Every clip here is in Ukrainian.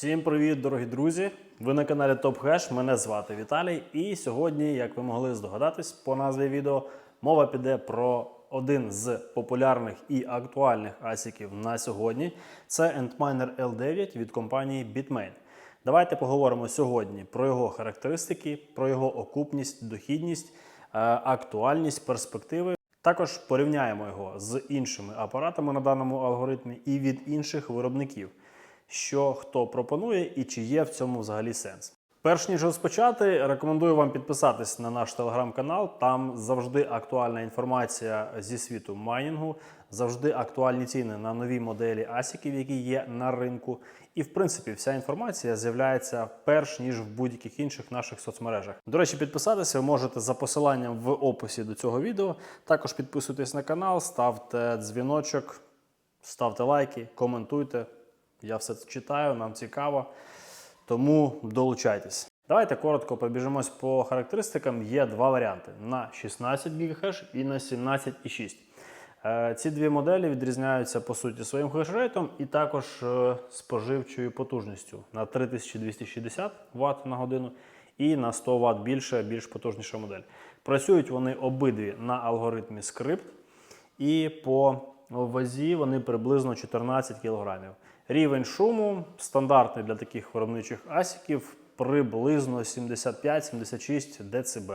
Всім привіт, дорогі друзі! Ви на каналі TopHash, мене звати Віталій. І сьогодні, як ви могли здогадатись по назві відео, мова піде про один з популярних і актуальних асіків на сьогодні. Це Antminer L9 від компанії Bitmain. Давайте поговоримо сьогодні про його характеристики, про його окупність, дохідність, е, актуальність, перспективи. Також порівняємо його з іншими апаратами на даному алгоритмі і від інших виробників, що хто пропонує і чи є в цьому взагалі сенс. Перш ніж розпочати, рекомендую вам підписатись на наш телеграм-канал. Там завжди актуальна інформація зі світу майнінгу, завжди актуальні ціни на нові моделі асіків, які є на ринку. І в принципі, вся інформація з'являється перш ніж в будь-яких інших наших соцмережах. До речі, підписатися ви можете за посиланням в описі до цього відео. Також підписуйтесь на канал, ставте дзвіночок, ставте лайки, коментуйте. Я все це читаю, нам цікаво. Тому долучайтесь. Давайте коротко пробіжимось по характеристикам. Є два варіанти: на 16 ГГц і на 17,6. Е, Ці дві моделі відрізняються по суті своїм хешрейтом і також е, споживчою потужністю на 3260 Вт на годину і на 100 Вт більше, більш потужніша модель. Працюють вони обидві на алгоритмі скрипт, і по вазі вони приблизно 14 кг. Рівень шуму стандартний для таких виробничих асіків приблизно 75-76 дБ.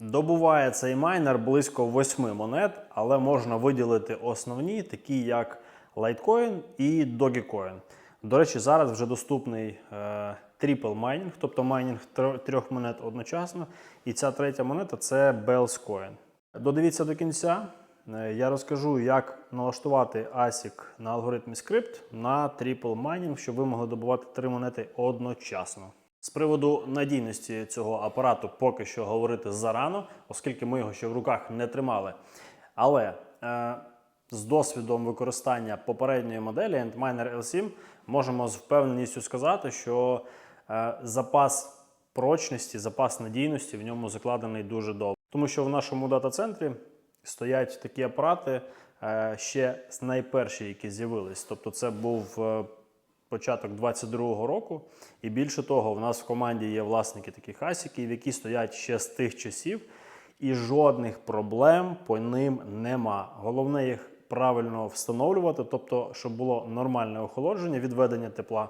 Добуває цей майнер близько 8 монет, але можна виділити основні, такі як Litecoin і Dogecoin. До речі, зараз вже доступний е, triple майнінг, тобто майнінг трьох монет одночасно. І ця третя монета це Bells Coin. Додивіться до кінця. Е, Я розкажу, як налаштувати ASIC на алгоритмі скрипт на triple майнінг, щоб ви могли добувати три монети одночасно. З приводу надійності цього апарату поки що говорити зарано, оскільки ми його ще в руках не тримали. Але е, з досвідом використання попередньої моделі Antminer L7 можемо з впевненістю сказати, що е, запас прочності, запас надійності в ньому закладений дуже добре. Тому що в нашому дата-центрі стоять такі апарати е, ще найперші, які з'явились. Тобто, це був е, початок 22-го року. І більше того, в нас в команді є власники таких асіків, які стоять ще з тих часів, і жодних проблем по ним нема. Головне їх правильно встановлювати, тобто, щоб було нормальне охолодження, відведення тепла,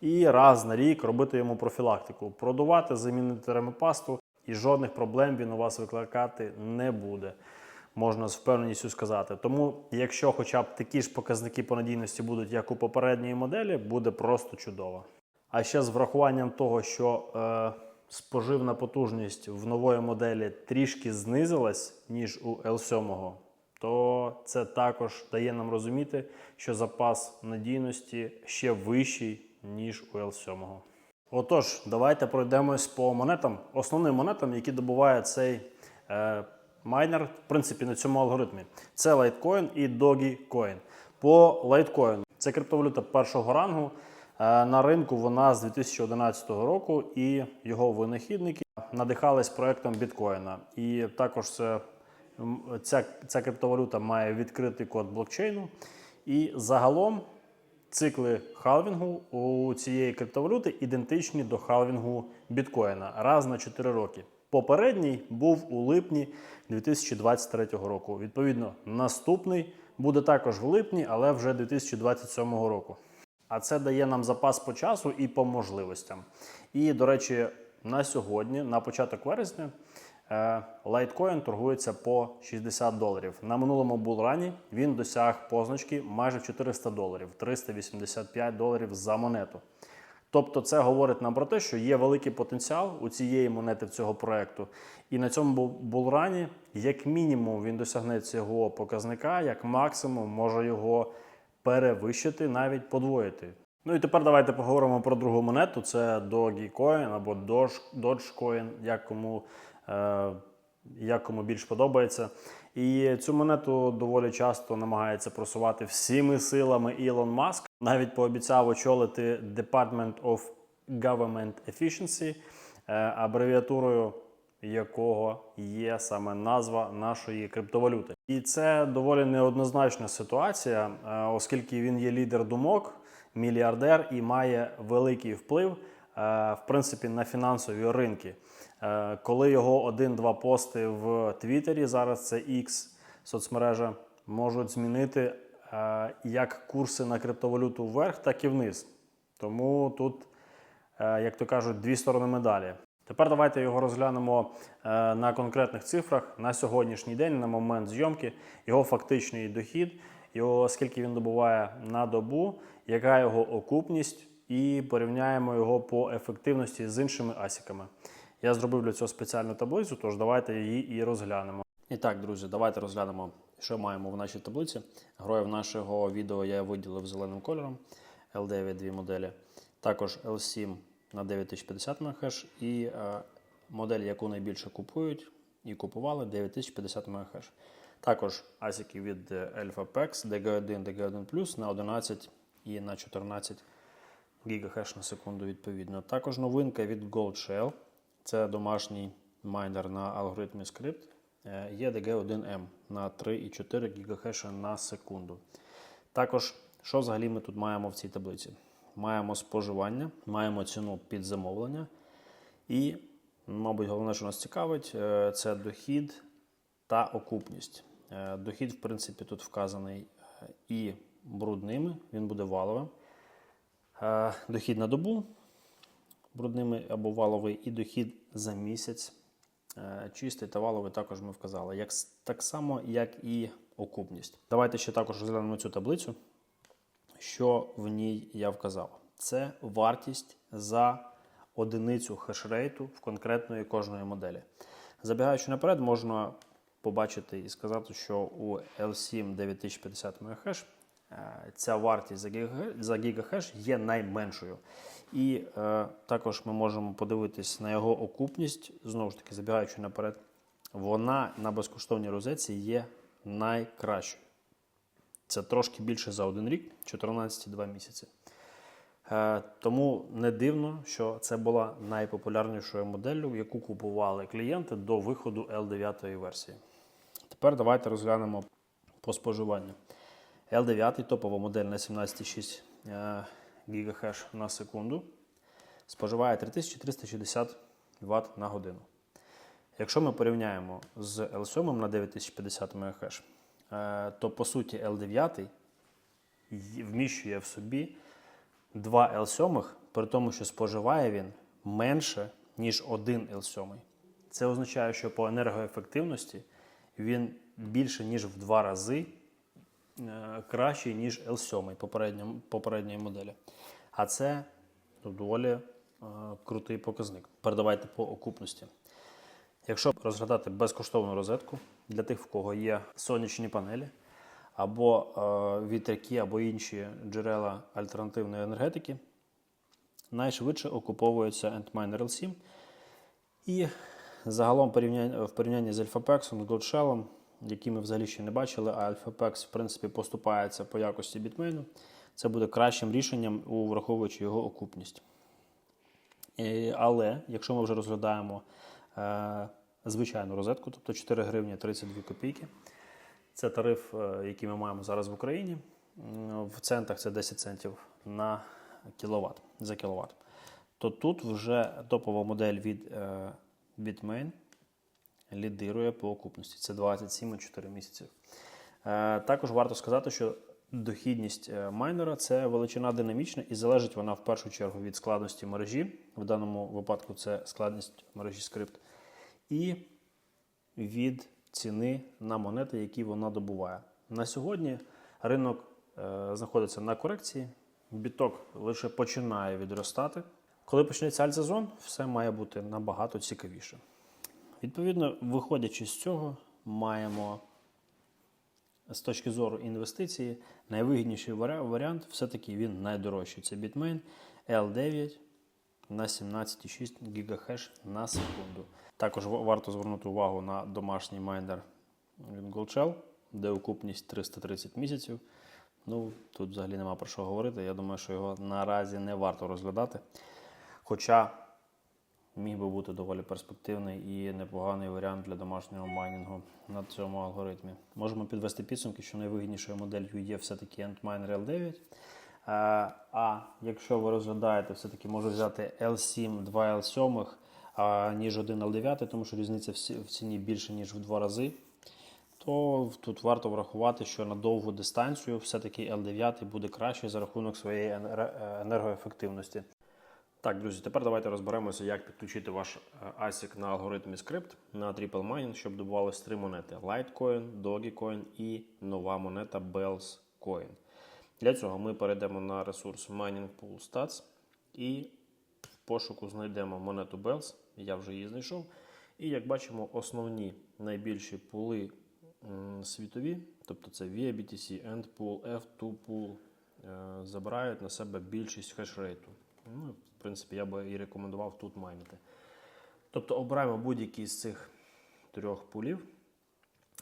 і раз на рік робити йому профілактику, продувати, замінити термопасту, і жодних проблем він у вас викликати не буде можна з впевненістю сказати. Тому, якщо хоча б такі ж показники по надійності будуть, як у попередньої моделі, буде просто чудово. А ще з врахуванням того, що е, споживна потужність в нової моделі трішки знизилась, ніж у L7, то це також дає нам розуміти, що запас надійності ще вищий, ніж у L7. Отож, давайте пройдемось по монетам. Основним монетам, які добуває цей е, майнер, в принципі, на цьому алгоритмі. Це Litecoin і Dogecoin. По Litecoin це криптовалюта першого рангу. Е, На ринку вона з 2011 року і його винахідники надихались проектом біткоїна. І також це, ця, ця криптовалюта має відкритий код блокчейну. І загалом цикли халвінгу у цієї криптовалюти ідентичні до халвінгу біткоїна раз на 4 роки. Попередній був у липні 2023 року. Відповідно, наступний буде також в липні, але вже 2027 року. А це дає нам запас по часу і по можливостям. І, до речі, на сьогодні, на початок вересня, е, Litecoin торгується по 60 доларів. На минулому булрані він досяг позначки майже 400 доларів, 385 доларів за монету. Тобто, це говорить нам про те, що є великий потенціал у цієї монети в цього проекту. І на цьому булрані, як мінімум, він досягне цього показника, як максимум може його перевищити, навіть подвоїти. Ну і тепер давайте поговоримо про другу монету. Це Dogecoin або Doge- Dogecoin, як кому, е, як кому більш подобається. І цю монету доволі часто намагається просувати всіми силами Ілон Маск. Навіть пообіцяв очолити Department of Government Efficiency, е, абревіатурою якого є саме назва нашої криптовалюти. І це доволі неоднозначна ситуація, е, оскільки він є лідер думок, мільярдер і має великий вплив, е, в принципі, на фінансові ринки. Коли його один-два пости в Твіттері, зараз це X соцмережа, можуть змінити як курси на криптовалюту вверх, так і вниз. Тому тут, е, як то кажуть, дві сторони медалі. Тепер давайте його розглянемо е, на конкретних цифрах на сьогоднішній день, на момент зйомки, його фактичний дохід, його скільки він добуває на добу, яка його окупність, і порівняємо його по ефективності з іншими асіками. Я зробив для цього спеціальну таблицю, тож давайте її і розглянемо. І так, друзі, давайте розглянемо, що маємо в нашій таблиці. Героїв нашого відео я виділив зеленим кольором. L9 дві моделі. Також L7 на 9050 МГц і е, модель, яку найбільше купують і купували 9050 МГц. Також асіки від Alphapex DG1, DG1 на 11 і на 14 ГГц на секунду відповідно. Також новинка від Gold Shell. Це домашній майнер на алгоритмі скрипт. Е, Є DG1M на 3,4 ГГц на секунду. Також, що взагалі ми тут маємо в цій таблиці? Маємо споживання, маємо ціну під замовлення. І, мабуть, головне, що нас цікавить, е, це дохід та окупність. Е, Дохід, в принципі, тут вказаний е, і брудними, він буде валовим. Е, Дохід на добу брудними або валовий, і дохід за місяць. Е, Чистий та валовий також ми вказали. Як, так само, як і окупність. Давайте ще також розглянемо цю таблицю. Що в ній я вказав? Це вартість за одиницю хешрейту в конкретної кожної моделі. Забігаючи наперед, можна побачити і сказати, що у L7 9050 МГц е, ця вартість за гігахеш є найменшою. І е, також ми можемо подивитись на його окупність, знову ж таки, забігаючи наперед, вона на безкоштовній розетці є найкращою. Це трошки більше за один рік, 14,2 місяці. Е, Тому не дивно, що це була найпопулярнішою моделлю, яку купували клієнти до виходу L9 версії. Тепер давайте розглянемо по споживанню. L9 топова модель на 17,6 е, ГГц на секунду споживає 3360 Вт на годину. Якщо ми порівняємо з L7 на 9050 МГц, е, то по суті L9 вміщує в собі 2 L7, при тому, що споживає він менше, ніж один L7. Це означає, що по енергоефективності він більше, ніж в два рази кращий, ніж L7 попередньої, попередньої моделі. А це доволі е, крутий показник. Передавайте по окупності. Якщо розглядати безкоштовну розетку для тих, в кого є сонячні панелі, або е, вітряки, або інші джерела альтернативної енергетики, найшвидше окуповується Antminer L7. І загалом в порівнянні з Alphapex, Gold Shell, які ми взагалі ще не бачили, а Alphapex, в принципі, поступається по якості бітмейну, це буде кращим рішенням, враховуючи його окупність. Але якщо ми вже розглядаємо е, звичайну розетку, тобто 4 гривні 32 копійки, це тариф, е, який ми маємо зараз в Україні. В центах це 10 центів на кіловат, за кіловат. То тут вже топова модель від е, Bitmain лідирує по окупності. Це 27,4 місяці. Е, Також варто сказати, що дохідність е, майнера це величина динамічна і залежить вона в першу чергу від складності мережі. В даному випадку це складність мережі скрипт, і від ціни на монети, які вона добуває. На сьогодні ринок е, знаходиться на корекції, біток лише починає відростати. Коли почнеться альтсезон, все має бути набагато цікавіше. Відповідно, виходячи з цього, маємо з точки зору інвестиції найвигідніший варіант все-таки він найдорожчий. Це Bitmain L9 на 17,6 ГГц на секунду. Також варто звернути увагу на домашній майнер від GoldShell, де окупність 330 місяців. Ну, тут взагалі нема про що говорити. Я думаю, що його наразі не варто розглядати. Хоча міг би бути доволі перспективний і непоганий варіант для домашнього майнінгу на цьому алгоритмі. Можемо підвести підсумки, що найвигіднішою моделлю є все-таки Antminer L9. А якщо ви розглядаєте, все-таки можу взяти L7, 2 L7, а, ніж один L9, тому що різниця в ціні більше, ніж в два рази. То тут варто врахувати, що на довгу дистанцію все-таки L9 буде краще за рахунок своєї е, енергоефективності. Так, друзі, тепер давайте розберемося, як підключити ваш е, ASIC на алгоритмі скрипт на Triple Mining, щоб добувалось три монети: Litecoin, Dogecoin і нова монета Bells Coin. Для цього ми перейдемо на ресурс Mining Pool Stats і в пошуку знайдемо монету Bells. Я вже її знайшов. І як бачимо, основні найбільші пули світові, тобто це VIA BTC, End F2 Pool, е, забирають на себе більшість хешрейту. Ну, в принципі, я би і рекомендував тут майнити. Тобто обираємо будь-який з цих трьох пулів,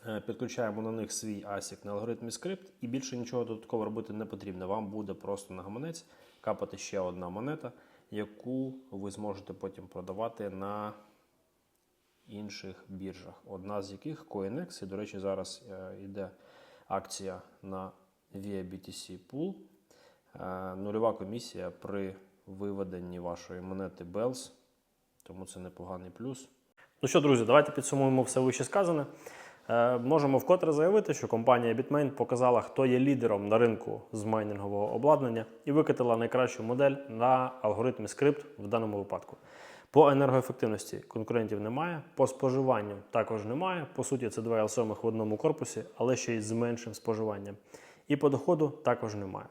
е, підключаємо на них свій ASIC на алгоритмі скрипт, і більше нічого додатково робити не потрібно. Вам буде просто на гаманець капати ще одна монета, яку ви зможете потім продавати на інших біржах. Одна з яких CoinEx, і, до речі, зараз е, йде акція на VIA BTC Pool. Е, Нульова комісія при виведенні вашої монети Bells, тому це непоганий плюс. Ну що, друзі, давайте підсумуємо все вище сказане. Е, Можемо вкотре заявити, що компанія Bitmain показала, хто є лідером на ринку з майнінгового обладнання і викатила найкращу модель на алгоритмі скрипт в даному випадку. По енергоефективності конкурентів немає, по споживанню також немає. По суті, це два L7 в одному корпусі, але ще й з меншим споживанням. І по доходу також немає.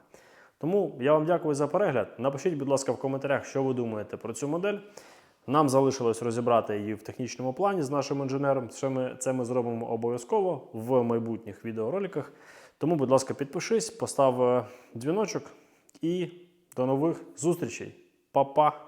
Тому я вам дякую за перегляд. Напишіть, будь ласка, в коментарях, що ви думаєте про цю модель. Нам залишилось розібрати її в технічному плані з нашим інженером. Це ми, це ми зробимо обов'язково в майбутніх відеороликах. Тому, будь ласка, підпишись, постав е, дзвіночок і до нових зустрічей. Па-па!